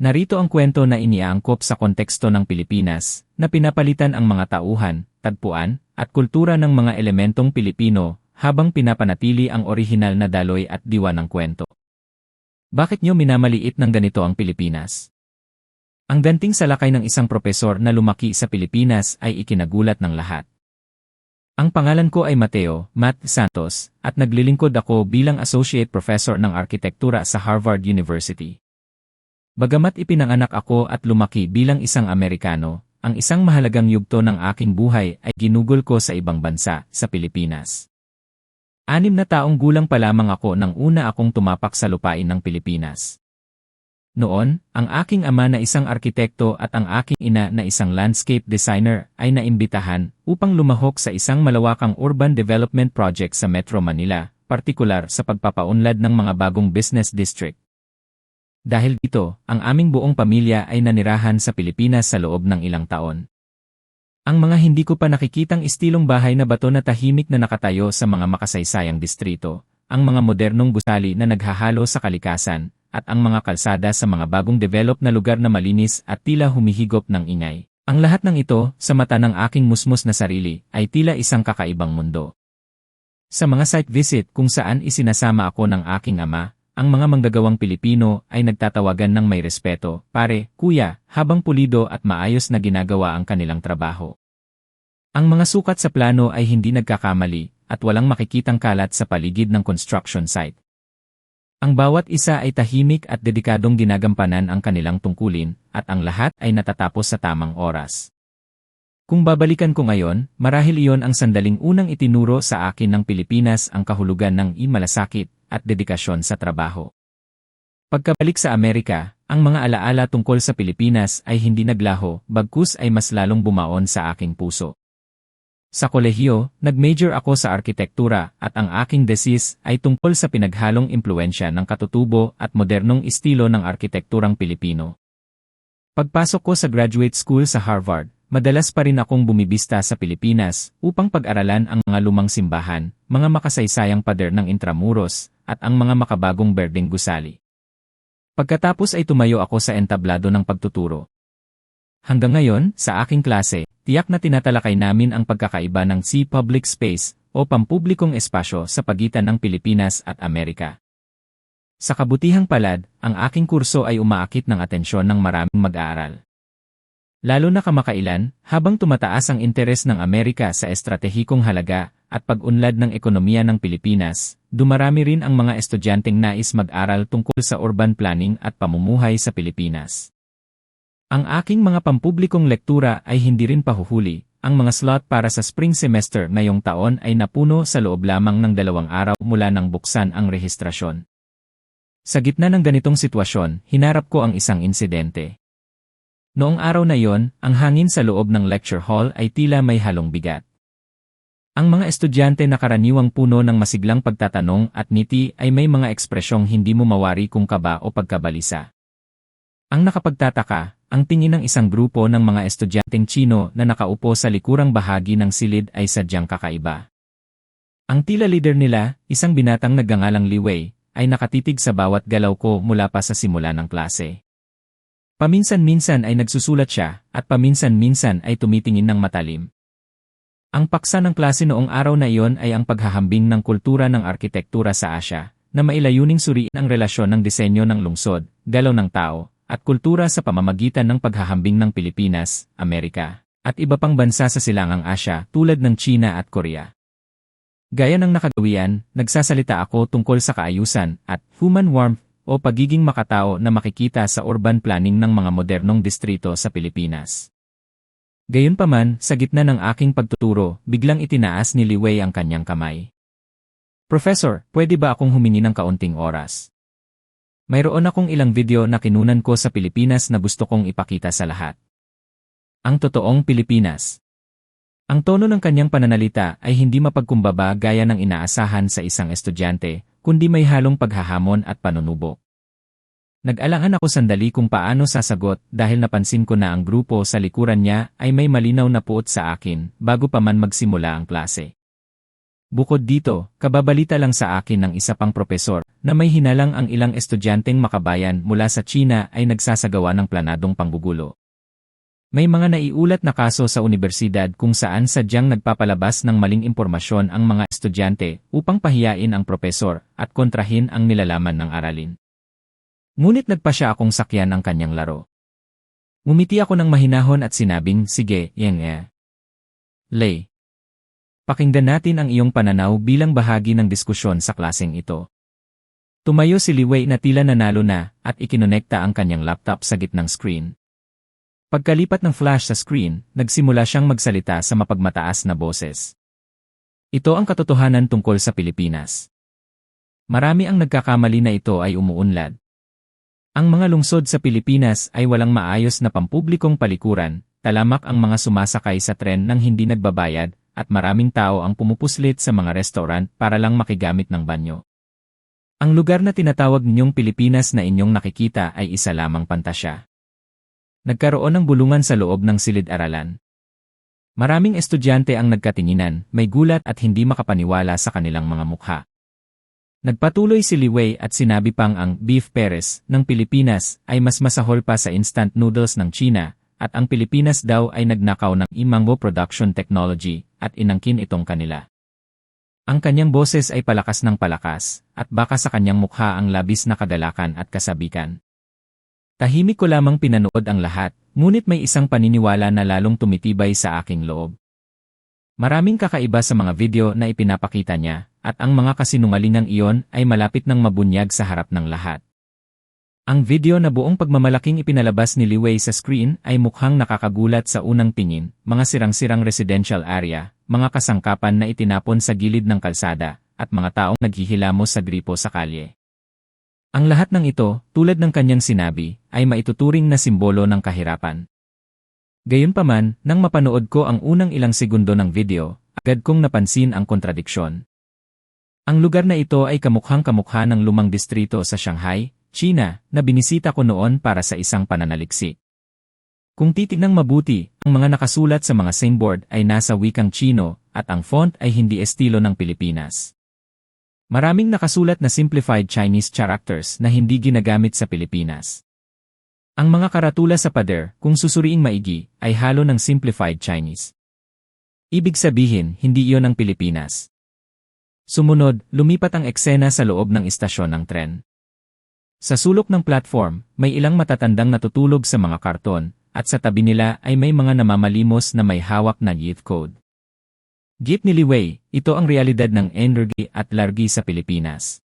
Narito ang kwento na iniaangkop sa konteksto ng Pilipinas, na pinapalitan ang mga tauhan, tagpuan, at kultura ng mga elementong Pilipino, habang pinapanatili ang orihinal na daloy at diwa ng kwento. Bakit nyo minamaliit ng ganito ang Pilipinas? Ang ganting salakay ng isang propesor na lumaki sa Pilipinas ay ikinagulat ng lahat. Ang pangalan ko ay Mateo, Matt Santos, at naglilingkod ako bilang Associate Professor ng Arkitektura sa Harvard University. Bagamat ipinanganak ako at lumaki bilang isang Amerikano, ang isang mahalagang yugto ng aking buhay ay ginugol ko sa ibang bansa, sa Pilipinas. Anim na taong gulang pa lamang ako nang una akong tumapak sa lupain ng Pilipinas. Noon, ang aking ama na isang arkitekto at ang aking ina na isang landscape designer ay naimbitahan upang lumahok sa isang malawakang urban development project sa Metro Manila, partikular sa pagpapaunlad ng mga bagong business district. Dahil dito, ang aming buong pamilya ay nanirahan sa Pilipinas sa loob ng ilang taon. Ang mga hindi ko pa nakikitang istilong bahay na bato na tahimik na nakatayo sa mga makasaysayang distrito, ang mga modernong gusali na naghahalo sa kalikasan, at ang mga kalsada sa mga bagong develop na lugar na malinis at tila humihigop ng ingay. Ang lahat ng ito, sa mata ng aking musmos na sarili, ay tila isang kakaibang mundo. Sa mga site visit kung saan isinasama ako ng aking ama, ang mga manggagawang Pilipino ay nagtatawagan ng may respeto, pare, kuya, habang pulido at maayos na ginagawa ang kanilang trabaho. Ang mga sukat sa plano ay hindi nagkakamali at walang makikitang kalat sa paligid ng construction site. Ang bawat isa ay tahimik at dedikadong ginagampanan ang kanilang tungkulin at ang lahat ay natatapos sa tamang oras. Kung babalikan ko ngayon, marahil iyon ang sandaling unang itinuro sa akin ng Pilipinas ang kahulugan ng imalasakit at dedikasyon sa trabaho. Pagkabalik sa Amerika, ang mga alaala tungkol sa Pilipinas ay hindi naglaho, bagkus ay mas lalong bumaon sa aking puso. Sa kolehiyo, nag-major ako sa arkitektura at ang aking thesis ay tungkol sa pinaghalong impluensya ng katutubo at modernong estilo ng arkitekturang Pilipino. Pagpasok ko sa graduate school sa Harvard, Madalas pa rin akong bumibista sa Pilipinas upang pag-aralan ang mga lumang simbahan, mga makasaysayang pader ng Intramuros, at ang mga makabagong berdeng gusali. Pagkatapos ay tumayo ako sa entablado ng pagtuturo. Hanggang ngayon, sa aking klase, tiyak na tinatalakay namin ang pagkakaiba ng sea public space o pampublikong espasyo sa pagitan ng Pilipinas at Amerika. Sa kabutihang palad, ang aking kurso ay umaakit ng atensyon ng maraming mag-aaral. Lalo na kamakailan, habang tumataas ang interes ng Amerika sa estratehikong halaga at pag-unlad ng ekonomiya ng Pilipinas, dumarami rin ang mga estudyanteng nais mag-aral tungkol sa urban planning at pamumuhay sa Pilipinas. Ang aking mga pampublikong lektura ay hindi rin pahuhuli, ang mga slot para sa spring semester ngayong taon ay napuno sa loob lamang ng dalawang araw mula nang buksan ang rehistrasyon. Sa gitna ng ganitong sitwasyon, hinarap ko ang isang insidente. Noong araw na yon, ang hangin sa loob ng lecture hall ay tila may halong bigat. Ang mga estudyante na karaniwang puno ng masiglang pagtatanong at niti ay may mga ekspresyong hindi mo mawari kung kaba o pagkabalisa. Ang nakapagtataka, ang tingin ng isang grupo ng mga estudyanteng Chino na nakaupo sa likurang bahagi ng silid ay sadyang kakaiba. Ang tila leader nila, isang binatang nagngangalang Liwei, ay nakatitig sa bawat galaw ko mula pa sa simula ng klase. Paminsan-minsan ay nagsusulat siya, at paminsan-minsan ay tumitingin ng matalim. Ang paksa ng klase noong araw na iyon ay ang paghahambing ng kultura ng arkitektura sa Asya, na mailayuning suriin ang relasyon ng disenyo ng lungsod, galaw ng tao, at kultura sa pamamagitan ng paghahambing ng Pilipinas, Amerika, at iba pang bansa sa silangang Asya tulad ng China at Korea. Gaya ng nakagawian, nagsasalita ako tungkol sa kaayusan at human warmth o pagiging makatao na makikita sa urban planning ng mga modernong distrito sa Pilipinas. Gayunpaman, sa gitna ng aking pagtuturo, biglang itinaas ni Liwei ang kanyang kamay. Professor, pwede ba akong humingi ng kaunting oras? Mayroon akong ilang video na kinunan ko sa Pilipinas na gusto kong ipakita sa lahat. Ang totoong Pilipinas. Ang tono ng kanyang pananalita ay hindi mapagkumbaba gaya ng inaasahan sa isang estudyante, kundi may halong paghahamon at panunubo. Nag-alangan ako sandali kung paano sasagot dahil napansin ko na ang grupo sa likuran niya ay may malinaw na puot sa akin bago pa man magsimula ang klase. Bukod dito, kababalita lang sa akin ng isa pang propesor na may hinalang ang ilang estudyanteng makabayan mula sa China ay nagsasagawa ng planadong panggugulo. May mga naiulat na kaso sa universidad kung saan sadyang nagpapalabas ng maling impormasyon ang mga estudyante upang pahiyain ang propesor at kontrahin ang nilalaman ng aralin. Ngunit nagpa siya akong sakyan ang kanyang laro. Umiti ako ng mahinahon at sinabing, sige, yang eh. Lay. Pakinggan natin ang iyong pananaw bilang bahagi ng diskusyon sa klaseng ito. Tumayo si Liwei na tila nanalo na at ikinonekta ang kanyang laptop sa gitnang screen. Pagkalipat ng flash sa screen, nagsimula siyang magsalita sa mapagmataas na boses. Ito ang katotohanan tungkol sa Pilipinas. Marami ang nagkakamali na ito ay umuunlad. Ang mga lungsod sa Pilipinas ay walang maayos na pampublikong palikuran, talamak ang mga sumasakay sa tren nang hindi nagbabayad, at maraming tao ang pumupuslit sa mga restaurant para lang makigamit ng banyo. Ang lugar na tinatawag ninyong Pilipinas na inyong nakikita ay isa lamang pantasya. Nagkaroon ng bulungan sa loob ng silid-aralan. Maraming estudyante ang nagkatinginan, may gulat at hindi makapaniwala sa kanilang mga mukha. Nagpatuloy si Liwei at sinabi pang ang beef Perez ng Pilipinas ay mas masahol pa sa instant noodles ng China at ang Pilipinas daw ay nagnakaw ng imango production technology at inangkin itong kanila. Ang kanyang boses ay palakas ng palakas at baka sa kanyang mukha ang labis na kagalakan at kasabikan. Tahimik ko lamang pinanood ang lahat, ngunit may isang paniniwala na lalong tumitibay sa aking loob. Maraming kakaiba sa mga video na ipinapakita niya, at ang mga kasinungalingang iyon ay malapit ng mabunyag sa harap ng lahat. Ang video na buong pagmamalaking ipinalabas ni Liwei sa screen ay mukhang nakakagulat sa unang tingin, mga sirang-sirang residential area, mga kasangkapan na itinapon sa gilid ng kalsada, at mga taong naghihilamos sa gripo sa kalye. Ang lahat ng ito, tulad ng kanyang sinabi, ay maituturing na simbolo ng kahirapan. Gayunpaman, nang mapanood ko ang unang ilang segundo ng video, agad kong napansin ang kontradiksyon. Ang lugar na ito ay kamukhang kamukha ng lumang distrito sa Shanghai, China, na binisita ko noon para sa isang pananaliksik. Kung titignang mabuti, ang mga nakasulat sa mga signboard ay nasa wikang Chino at ang font ay hindi estilo ng Pilipinas. Maraming nakasulat na simplified Chinese characters na hindi ginagamit sa Pilipinas. Ang mga karatula sa pader, kung susuriing maigi, ay halo ng simplified Chinese. Ibig sabihin, hindi iyon ang Pilipinas. Sumunod, lumipat ang eksena sa loob ng istasyon ng tren. Sa sulok ng platform, may ilang matatandang natutulog sa mga karton, at sa tabi nila ay may mga namamalimos na may hawak na youth code. Ni Liwei, ito ang realidad ng energy at largi sa Pilipinas.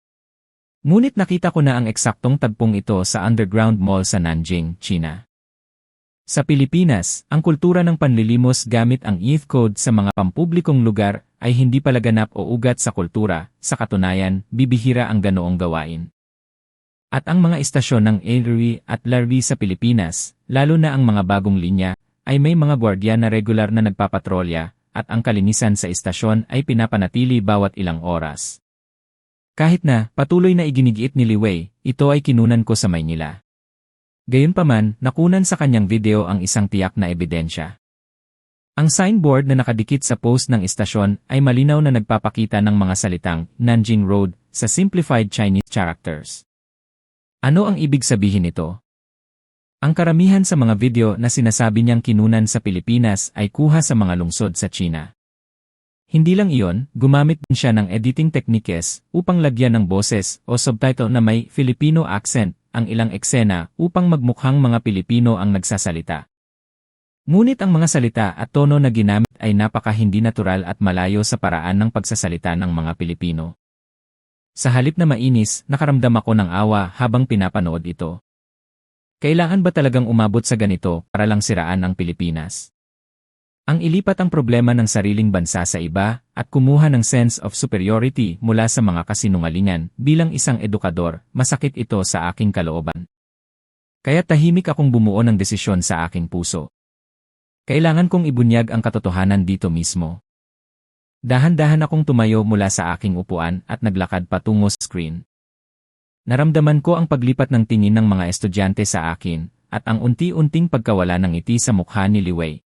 Ngunit nakita ko na ang eksaktong tagpong ito sa underground mall sa Nanjing, China. Sa Pilipinas, ang kultura ng panlilimos gamit ang ETH code sa mga pampublikong lugar ay hindi palaganap o ugat sa kultura, sa katunayan, bibihira ang ganoong gawain. At ang mga istasyon ng Ailery at Larry sa Pilipinas, lalo na ang mga bagong linya, ay may mga gwardiya na regular na nagpapatrolya, at ang kalinisan sa istasyon ay pinapanatili bawat ilang oras. Kahit na patuloy na iginigiit ni Liwei, ito ay kinunan ko sa Maynila. Gayunpaman, nakunan sa kanyang video ang isang tiyak na ebidensya. Ang signboard na nakadikit sa post ng istasyon ay malinaw na nagpapakita ng mga salitang Nanjing Road sa simplified Chinese characters. Ano ang ibig sabihin nito? Ang karamihan sa mga video na sinasabi niyang kinunan sa Pilipinas ay kuha sa mga lungsod sa China. Hindi lang iyon, gumamit din siya ng editing techniques upang lagyan ng boses o subtitle na may Filipino accent ang ilang eksena upang magmukhang mga Pilipino ang nagsasalita. Ngunit ang mga salita at tono na ginamit ay napaka hindi natural at malayo sa paraan ng pagsasalita ng mga Pilipino. Sa halip na mainis, nakaramdam ako ng awa habang pinapanood ito. Kailangan ba talagang umabot sa ganito para lang siraan ang Pilipinas? Ang ilipat ang problema ng sariling bansa sa iba at kumuha ng sense of superiority mula sa mga kasinungalingan bilang isang edukador, masakit ito sa aking kalooban. Kaya tahimik akong bumuo ng desisyon sa aking puso. Kailangan kong ibunyag ang katotohanan dito mismo. Dahan-dahan akong tumayo mula sa aking upuan at naglakad patungo sa screen. Naramdaman ko ang paglipat ng tingin ng mga estudyante sa akin, at ang unti-unting pagkawala ng ngiti sa mukha ni Liwei.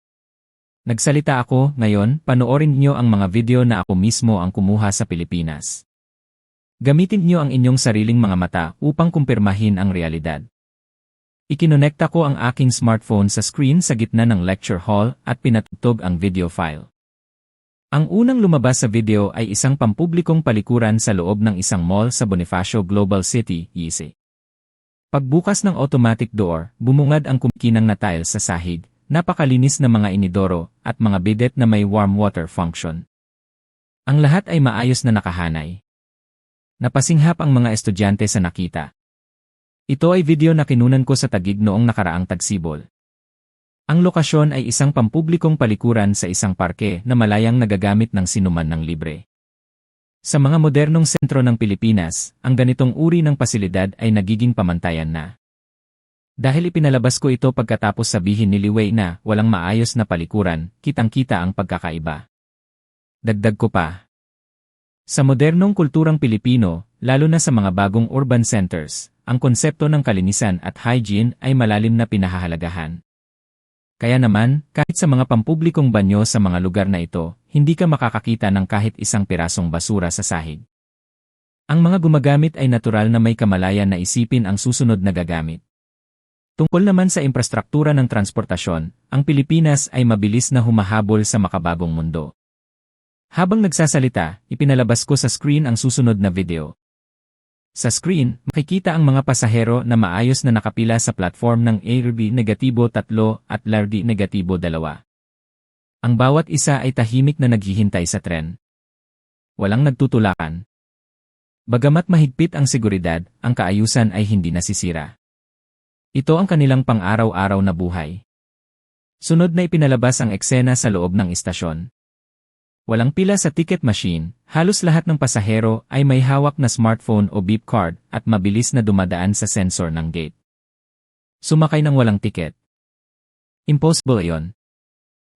Nagsalita ako, ngayon, panoorin niyo ang mga video na ako mismo ang kumuha sa Pilipinas. Gamitin niyo ang inyong sariling mga mata upang kumpirmahin ang realidad. Ikinonekta ko ang aking smartphone sa screen sa gitna ng lecture hall at pinatugtog ang video file. Ang unang lumabas sa video ay isang pampublikong palikuran sa loob ng isang mall sa Bonifacio Global City, Yisi. Pagbukas ng automatic door, bumungad ang kumikinang na tiles sa sahig, napakalinis na mga inidoro, at mga bidet na may warm water function. Ang lahat ay maayos na nakahanay. Napasinghap ang mga estudyante sa nakita. Ito ay video na kinunan ko sa tagig noong nakaraang tagsibol. Ang lokasyon ay isang pampublikong palikuran sa isang parke na malayang nagagamit ng sinuman ng libre. Sa mga modernong sentro ng Pilipinas, ang ganitong uri ng pasilidad ay nagiging pamantayan na. Dahil ipinalabas ko ito pagkatapos sabihin ni Liwei na walang maayos na palikuran, kitang-kita ang pagkakaiba. Dagdag ko pa. Sa modernong kulturang Pilipino, lalo na sa mga bagong urban centers, ang konsepto ng kalinisan at hygiene ay malalim na pinahahalagahan. Kaya naman, kahit sa mga pampublikong banyo sa mga lugar na ito, hindi ka makakakita ng kahit isang pirasong basura sa sahig. Ang mga gumagamit ay natural na may kamalayan na isipin ang susunod na gagamit. Tungkol naman sa infrastruktura ng transportasyon, ang Pilipinas ay mabilis na humahabol sa makabagong mundo. Habang nagsasalita, ipinalabas ko sa screen ang susunod na video. Sa screen, makikita ang mga pasahero na maayos na nakapila sa platform ng ARB negatibo 3 at LRD negatibo 2. Ang bawat isa ay tahimik na naghihintay sa tren. Walang nagtutulakan. Bagamat mahigpit ang seguridad, ang kaayusan ay hindi nasisira. Ito ang kanilang pang-araw-araw na buhay. Sunod na ipinalabas ang eksena sa loob ng istasyon. Walang pila sa ticket machine, halos lahat ng pasahero ay may hawak na smartphone o beep card at mabilis na dumadaan sa sensor ng gate. Sumakay ng walang ticket. Impossible iyon.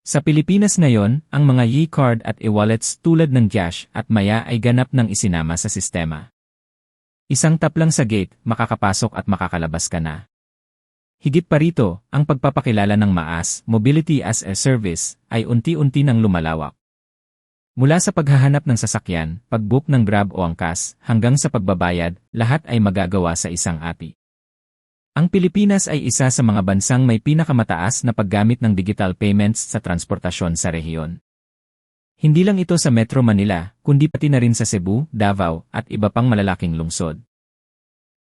Sa Pilipinas ngayon, ang mga e-card at e-wallets tulad ng Gcash at Maya ay ganap ng isinama sa sistema. Isang tap lang sa gate, makakapasok at makakalabas ka na. Higit pa rito, ang pagpapakilala ng MAAS, Mobility as a Service, ay unti-unti nang lumalawak. Mula sa paghahanap ng sasakyan, pag-book ng Grab o angkas, hanggang sa pagbabayad, lahat ay magagawa sa isang API. Ang Pilipinas ay isa sa mga bansang may pinakamataas na paggamit ng digital payments sa transportasyon sa rehiyon. Hindi lang ito sa Metro Manila, kundi pati na rin sa Cebu, Davao, at iba pang malalaking lungsod.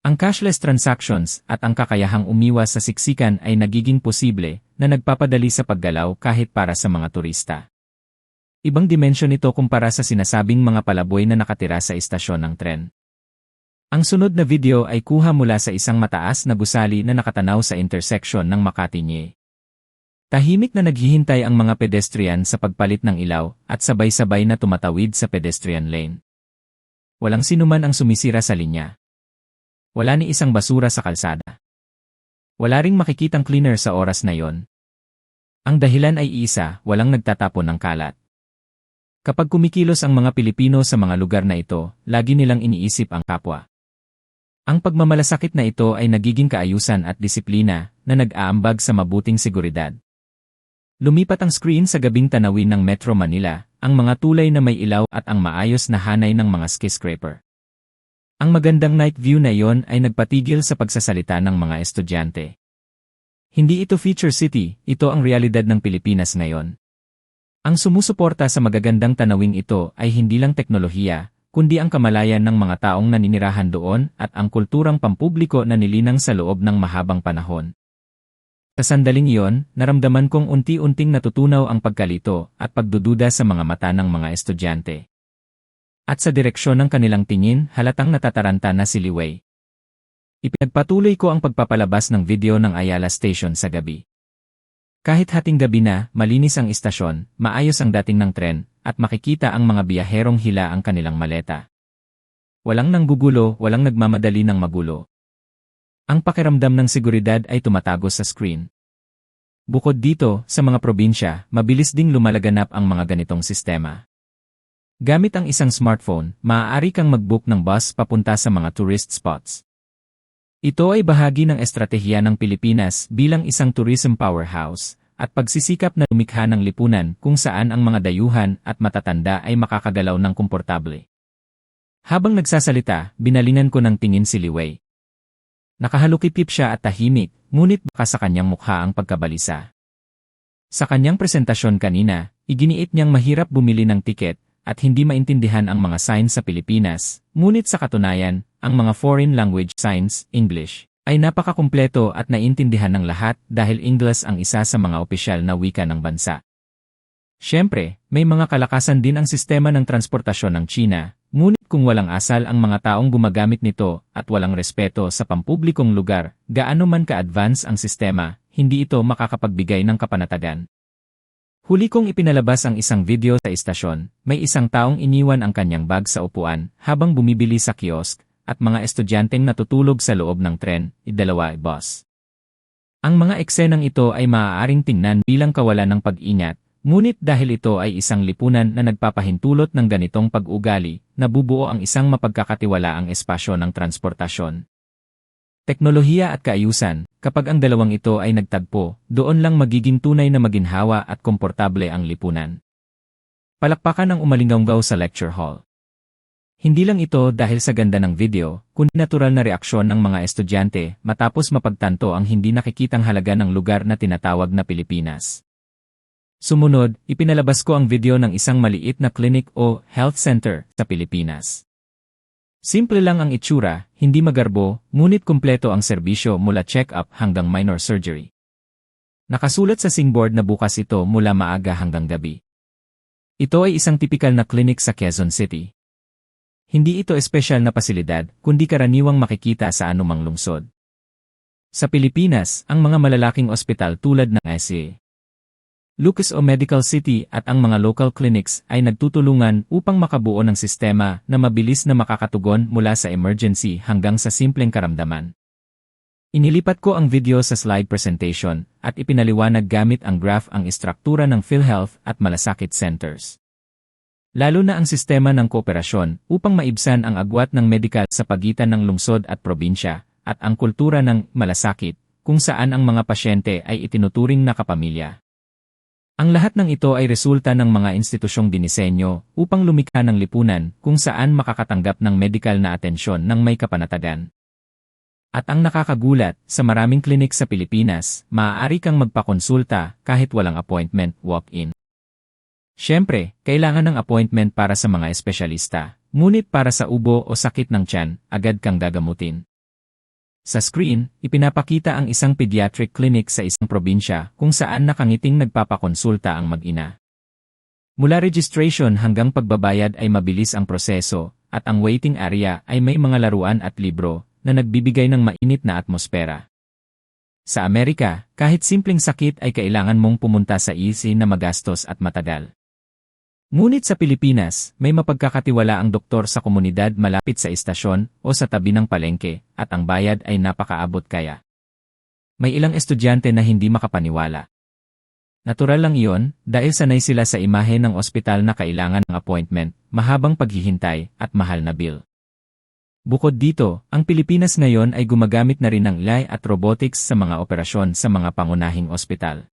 Ang cashless transactions at ang kakayahang umiwas sa siksikan ay nagiging posible na nagpapadali sa paggalaw kahit para sa mga turista. Ibang dimensyon ito kumpara sa sinasabing mga palaboy na nakatira sa istasyon ng tren. Ang sunod na video ay kuha mula sa isang mataas na gusali na nakatanaw sa intersection ng Makati Nye. Tahimik na naghihintay ang mga pedestrian sa pagpalit ng ilaw at sabay-sabay na tumatawid sa pedestrian lane. Walang sinuman ang sumisira sa linya. Wala ni isang basura sa kalsada. Wala ring makikitang cleaner sa oras na yon. Ang dahilan ay isa, walang nagtatapon ng kalat. Kapag kumikilos ang mga Pilipino sa mga lugar na ito, lagi nilang iniisip ang kapwa. Ang pagmamalasakit na ito ay nagiging kaayusan at disiplina na nag-aambag sa mabuting seguridad. Lumipat ang screen sa gabing tanawin ng Metro Manila, ang mga tulay na may ilaw at ang maayos na hanay ng mga skyscraper. Ang magandang night view na iyon ay nagpatigil sa pagsasalita ng mga estudyante. Hindi ito feature city, ito ang realidad ng Pilipinas ngayon. Ang sumusuporta sa magagandang tanawing ito ay hindi lang teknolohiya, kundi ang kamalayan ng mga taong naninirahan doon at ang kulturang pampubliko na nilinang sa loob ng mahabang panahon. Sa sandaling iyon, naramdaman kong unti-unting natutunaw ang pagkalito at pagdududa sa mga mata ng mga estudyante. At sa direksyon ng kanilang tingin, halatang natataranta na si Liwei. Ipinagpatuloy ko ang pagpapalabas ng video ng Ayala Station sa gabi. Kahit hating gabi na, malinis ang istasyon, maayos ang dating ng tren, at makikita ang mga biyaherong hila ang kanilang maleta. Walang nanggugulo, walang nagmamadali ng magulo. Ang pakiramdam ng seguridad ay tumatagos sa screen. Bukod dito, sa mga probinsya, mabilis ding lumalaganap ang mga ganitong sistema. Gamit ang isang smartphone, maaari kang mag-book ng bus papunta sa mga tourist spots. Ito ay bahagi ng estratehiya ng Pilipinas bilang isang tourism powerhouse, at pagsisikap na lumikha ng lipunan kung saan ang mga dayuhan at matatanda ay makakagalaw ng komportable. Habang nagsasalita, binalingan ko ng tingin si Liwei. Nakahalukipip siya at tahimik, ngunit baka sa kanyang mukha ang pagkabalisa. Sa kanyang presentasyon kanina, iginiit niyang mahirap bumili ng tiket at hindi maintindihan ang mga signs sa Pilipinas, ngunit sa katunayan, ang mga foreign language signs, English, ay napakakumpleto at naintindihan ng lahat dahil English ang isa sa mga opisyal na wika ng bansa. Siyempre, may mga kalakasan din ang sistema ng transportasyon ng China, ngunit kung walang asal ang mga taong gumagamit nito at walang respeto sa pampublikong lugar, gaano man ka-advance ang sistema, hindi ito makakapagbigay ng kapanatagan. Huli kong ipinalabas ang isang video sa istasyon, may isang taong iniwan ang kanyang bag sa upuan habang bumibili sa kiosk, at mga estudyanteng natutulog sa loob ng tren, idalawa bus. Ang mga eksenang ito ay maaaring tingnan bilang kawalan ng pag-ingat, ngunit dahil ito ay isang lipunan na nagpapahintulot ng ganitong pag-ugali, nabubuo ang isang mapagkakatiwalaang espasyo ng transportasyon. Teknolohiya at kaayusan, kapag ang dalawang ito ay nagtagpo, doon lang magiging tunay na maginhawa at komportable ang lipunan. Palakpakan ang umalinggaw sa lecture hall. Hindi lang ito dahil sa ganda ng video, kundi natural na reaksyon ng mga estudyante matapos mapagtanto ang hindi nakikitang halaga ng lugar na tinatawag na Pilipinas. Sumunod, ipinalabas ko ang video ng isang maliit na clinic o health center sa Pilipinas. Simple lang ang itsura, hindi magarbo, ngunit kumpleto ang serbisyo mula check-up hanggang minor surgery. Nakasulat sa singboard na bukas ito mula maaga hanggang gabi. Ito ay isang tipikal na clinic sa Quezon City. Hindi ito espesyal na pasilidad, kundi karaniwang makikita sa anumang lungsod. Sa Pilipinas, ang mga malalaking ospital tulad ng SE, Lucas o Medical City at ang mga local clinics ay nagtutulungan upang makabuo ng sistema na mabilis na makakatugon mula sa emergency hanggang sa simpleng karamdaman. Inilipat ko ang video sa slide presentation at ipinaliwanag gamit ang graph ang istruktura ng PhilHealth at malasakit centers. Lalo na ang sistema ng kooperasyon upang maibsan ang agwat ng medikal sa pagitan ng lungsod at probinsya, at ang kultura ng malasakit, kung saan ang mga pasyente ay itinuturing na kapamilya. Ang lahat ng ito ay resulta ng mga institusyong dinisenyo upang lumikha ng lipunan kung saan makakatanggap ng medikal na atensyon ng may kapanatagan. At ang nakakagulat, sa maraming klinik sa Pilipinas, maaari kang magpakonsulta kahit walang appointment walk-in. Siyempre, kailangan ng appointment para sa mga espesyalista, ngunit para sa ubo o sakit ng tiyan, agad kang gagamutin. Sa screen, ipinapakita ang isang pediatric clinic sa isang probinsya kung saan nakangiting nagpapakonsulta ang mag-ina. Mula registration hanggang pagbabayad ay mabilis ang proseso, at ang waiting area ay may mga laruan at libro na nagbibigay ng mainit na atmosfera. Sa Amerika, kahit simpleng sakit ay kailangan mong pumunta sa easy na magastos at matagal. Ngunit sa Pilipinas, may mapagkakatiwala ang doktor sa komunidad malapit sa istasyon o sa tabi ng palengke, at ang bayad ay napakaabot kaya. May ilang estudyante na hindi makapaniwala. Natural lang iyon, dahil sanay sila sa imahe ng ospital na kailangan ng appointment, mahabang paghihintay, at mahal na bill. Bukod dito, ang Pilipinas ngayon ay gumagamit na rin ng AI at robotics sa mga operasyon sa mga pangunahing ospital.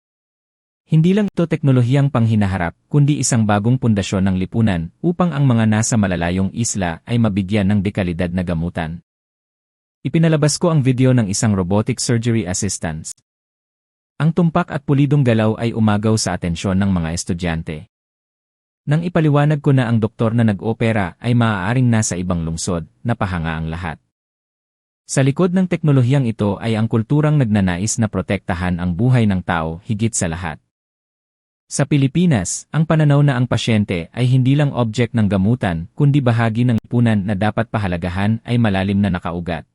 Hindi lang ito teknolohiyang panghinaharap, kundi isang bagong pundasyon ng lipunan upang ang mga nasa malalayong isla ay mabigyan ng dekalidad na gamutan. Ipinalabas ko ang video ng isang robotic surgery assistance. Ang tumpak at pulidong galaw ay umagaw sa atensyon ng mga estudyante. Nang ipaliwanag ko na ang doktor na nag-opera ay maaaring nasa ibang lungsod, napahanga ang lahat. Sa likod ng teknolohiyang ito ay ang kulturang nagnanais na protektahan ang buhay ng tao higit sa lahat. Sa Pilipinas, ang pananaw na ang pasyente ay hindi lang object ng gamutan kundi bahagi ng lipunan na dapat pahalagahan ay malalim na nakaugat.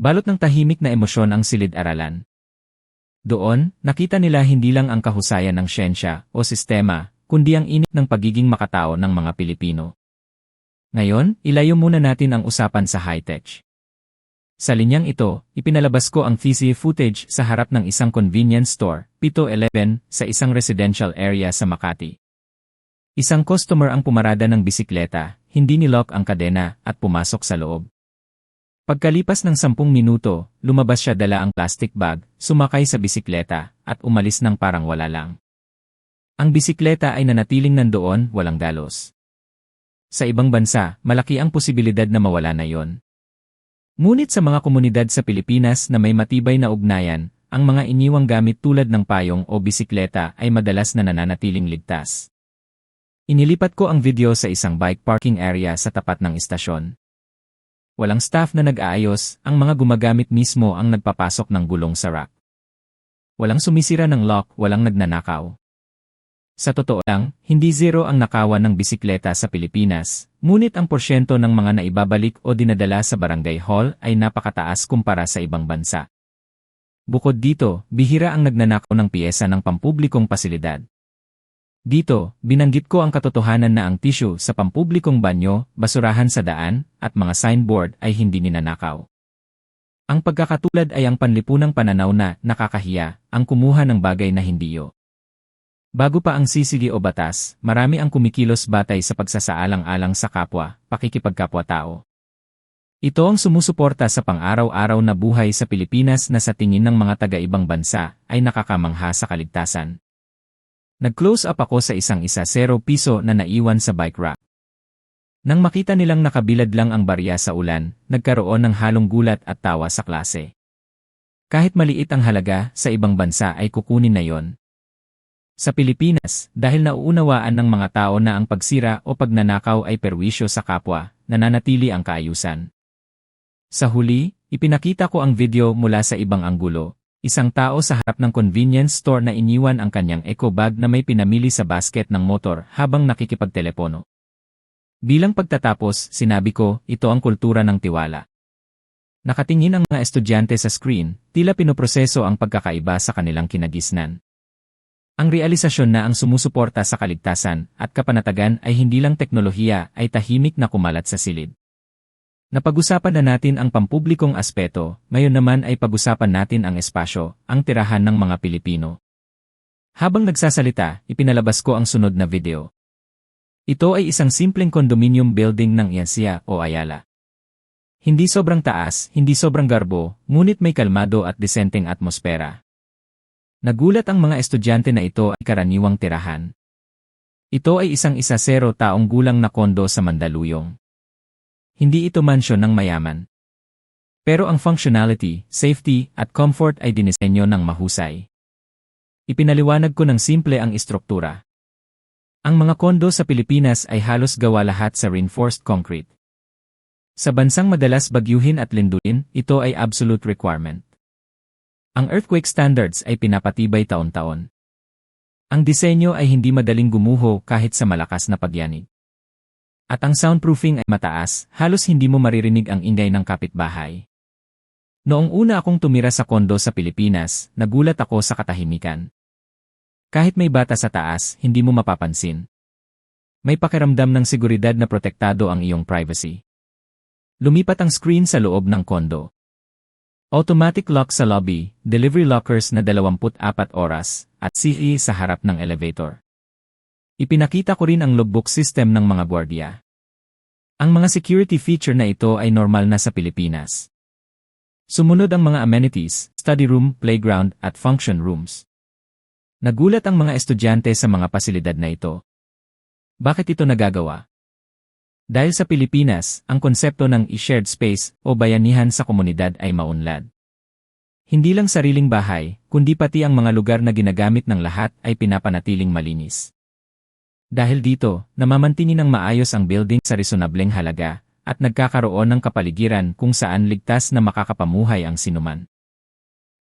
Balot ng tahimik na emosyon ang silid-aralan. Doon, nakita nila hindi lang ang kahusayan ng siyensya o sistema, kundi ang init ng pagiging makatao ng mga Pilipino. Ngayon, ilayo muna natin ang usapan sa high-tech. Sa linyang ito, ipinalabas ko ang CC footage sa harap ng isang convenience store, Pito 11, sa isang residential area sa Makati. Isang customer ang pumarada ng bisikleta, hindi nilock ang kadena, at pumasok sa loob. Pagkalipas ng sampung minuto, lumabas siya dala ang plastic bag, sumakay sa bisikleta, at umalis ng parang wala lang. Ang bisikleta ay nanatiling nandoon, walang dalos. Sa ibang bansa, malaki ang posibilidad na mawala na yon. Ngunit sa mga komunidad sa Pilipinas na may matibay na ugnayan, ang mga iniwang gamit tulad ng payong o bisikleta ay madalas na nananatiling ligtas. Inilipat ko ang video sa isang bike parking area sa tapat ng istasyon. Walang staff na nag-aayos, ang mga gumagamit mismo ang nagpapasok ng gulong sa rack. Walang sumisira ng lock, walang nagnanakaw. Sa totoo lang, hindi zero ang nakawan ng bisikleta sa Pilipinas, ngunit ang porsyento ng mga naibabalik o dinadala sa barangay hall ay napakataas kumpara sa ibang bansa. Bukod dito, bihira ang nagnanakaw ng piyesa ng pampublikong pasilidad. Dito, binanggit ko ang katotohanan na ang tissue sa pampublikong banyo, basurahan sa daan, at mga signboard ay hindi ninanakaw. Ang pagkakatulad ay ang panlipunang pananaw na nakakahiya, ang kumuha ng bagay na hindi yo. Bago pa ang sisigi o batas, marami ang kumikilos batay sa pagsasaalang-alang sa kapwa, pakikipagkapwa-tao. Ito ang sumusuporta sa pang-araw-araw na buhay sa Pilipinas na sa tingin ng mga taga-ibang bansa ay nakakamangha sa kaligtasan. Nag-close up ako sa isang isa zero piso na naiwan sa bike rack. Nang makita nilang nakabilad lang ang barya sa ulan, nagkaroon ng halong gulat at tawa sa klase. Kahit maliit ang halaga, sa ibang bansa ay kukunin na yon. Sa Pilipinas, dahil nauunawaan ng mga tao na ang pagsira o pagnanakaw ay perwisyo sa kapwa, nananatili ang kaayusan. Sa huli, ipinakita ko ang video mula sa ibang anggulo, Isang tao sa harap ng convenience store na iniwan ang kanyang eco bag na may pinamili sa basket ng motor habang nakikipagtelepono. Bilang pagtatapos, sinabi ko, ito ang kultura ng tiwala. Nakatingin ang mga estudyante sa screen, tila pinoproseso ang pagkakaiba sa kanilang kinagisnan. Ang realisasyon na ang sumusuporta sa kaligtasan at kapanatagan ay hindi lang teknolohiya ay tahimik na kumalat sa silid. Napag-usapan na natin ang pampublikong aspeto, ngayon naman ay pag-usapan natin ang espasyo, ang tirahan ng mga Pilipino. Habang nagsasalita, ipinalabas ko ang sunod na video. Ito ay isang simpleng condominium building ng Yasia o Ayala. Hindi sobrang taas, hindi sobrang garbo, ngunit may kalmado at disenteng atmosfera. Nagulat ang mga estudyante na ito ay karaniwang tirahan. Ito ay isang isa zero taong gulang na kondo sa Mandaluyong. Hindi ito mansyon ng mayaman. Pero ang functionality, safety, at comfort ay dinisenyo ng mahusay. Ipinaliwanag ko ng simple ang istruktura. Ang mga kondo sa Pilipinas ay halos gawa lahat sa reinforced concrete. Sa bansang madalas bagyuhin at lindulin, ito ay absolute requirement. Ang earthquake standards ay pinapatibay taon-taon. Ang disenyo ay hindi madaling gumuho kahit sa malakas na pagyanig. At ang soundproofing ay mataas, halos hindi mo maririnig ang ingay ng kapitbahay. Noong una akong tumira sa kondo sa Pilipinas, nagulat ako sa katahimikan. Kahit may bata sa taas, hindi mo mapapansin. May pakiramdam ng seguridad na protektado ang iyong privacy. Lumipat ang screen sa loob ng kondo. Automatic lock sa lobby, delivery lockers na 24 oras, at CE sa harap ng elevator. Ipinakita ko rin ang logbook system ng mga gwardiya. Ang mga security feature na ito ay normal na sa Pilipinas. Sumunod ang mga amenities, study room, playground, at function rooms. Nagulat ang mga estudyante sa mga pasilidad na ito. Bakit ito nagagawa? Dahil sa Pilipinas, ang konsepto ng i-shared space o bayanihan sa komunidad ay maunlad. Hindi lang sariling bahay, kundi pati ang mga lugar na ginagamit ng lahat ay pinapanatiling malinis. Dahil dito, namamantini ng maayos ang building sa resonableng halaga, at nagkakaroon ng kapaligiran kung saan ligtas na makakapamuhay ang sinuman.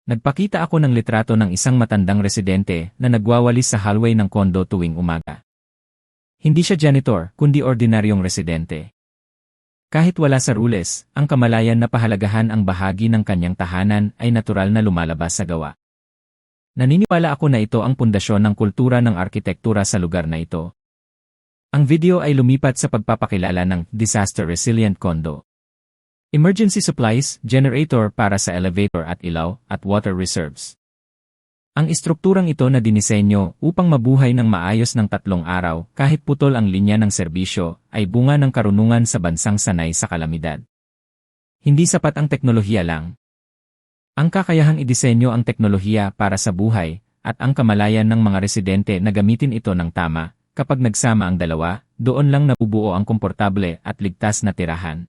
Nagpakita ako ng litrato ng isang matandang residente na nagwawalis sa hallway ng kondo tuwing umaga. Hindi siya janitor, kundi ordinaryong residente. Kahit wala sa rules, ang kamalayan na pahalagahan ang bahagi ng kanyang tahanan ay natural na lumalabas sa gawa. Naniniwala ako na ito ang pundasyon ng kultura ng arkitektura sa lugar na ito. Ang video ay lumipat sa pagpapakilala ng Disaster Resilient Condo. Emergency supplies, generator para sa elevator at ilaw, at water reserves. Ang istrukturang ito na dinisenyo upang mabuhay ng maayos ng tatlong araw kahit putol ang linya ng serbisyo ay bunga ng karunungan sa bansang sanay sa kalamidad. Hindi sapat ang teknolohiya lang, ang kakayahang idisenyo ang teknolohiya para sa buhay at ang kamalayan ng mga residente na gamitin ito ng tama, kapag nagsama ang dalawa, doon lang nabubuo ang komportable at ligtas na tirahan.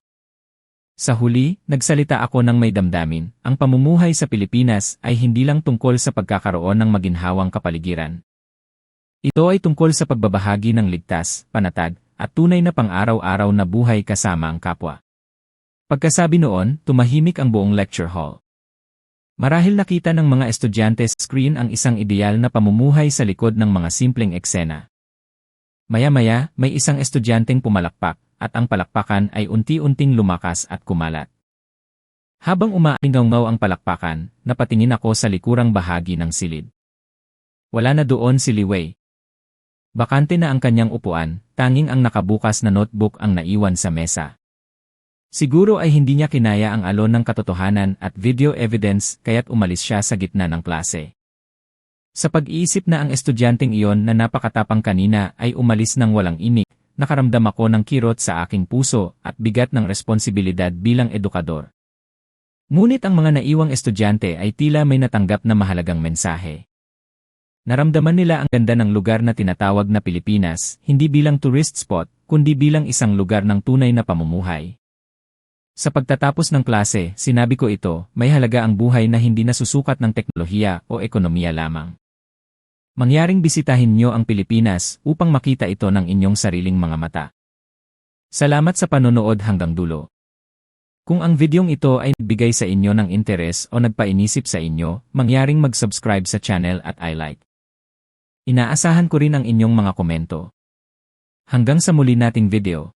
Sa huli, nagsalita ako ng may damdamin, ang pamumuhay sa Pilipinas ay hindi lang tungkol sa pagkakaroon ng maginhawang kapaligiran. Ito ay tungkol sa pagbabahagi ng ligtas, panatag, at tunay na pang-araw-araw na buhay kasama ang kapwa. Pagkasabi noon, tumahimik ang buong lecture hall. Marahil nakita ng mga estudyante sa screen ang isang ideal na pamumuhay sa likod ng mga simpleng eksena. Maya-maya, may isang estudyanteng pumalakpak, at ang palakpakan ay unti-unting lumakas at kumalat. Habang umaalingaw ang palakpakan, napatingin ako sa likurang bahagi ng silid. Wala na doon si Liwei. Bakante na ang kanyang upuan, tanging ang nakabukas na notebook ang naiwan sa mesa. Siguro ay hindi niya kinaya ang alon ng katotohanan at video evidence kaya't umalis siya sa gitna ng klase. Sa pag-iisip na ang estudyanteng iyon na napakatapang kanina ay umalis ng walang imik, nakaramdam ako ng kirot sa aking puso at bigat ng responsibilidad bilang edukador. Ngunit ang mga naiwang estudyante ay tila may natanggap na mahalagang mensahe. Naramdaman nila ang ganda ng lugar na tinatawag na Pilipinas, hindi bilang tourist spot, kundi bilang isang lugar ng tunay na pamumuhay. Sa pagtatapos ng klase, sinabi ko ito, may halaga ang buhay na hindi nasusukat ng teknolohiya o ekonomiya lamang. Mangyaring bisitahin nyo ang Pilipinas upang makita ito ng inyong sariling mga mata. Salamat sa panonood hanggang dulo. Kung ang videong ito ay nagbigay sa inyo ng interes o nagpainisip sa inyo, mangyaring mag-subscribe sa channel at i-like. Inaasahan ko rin ang inyong mga komento. Hanggang sa muli nating video.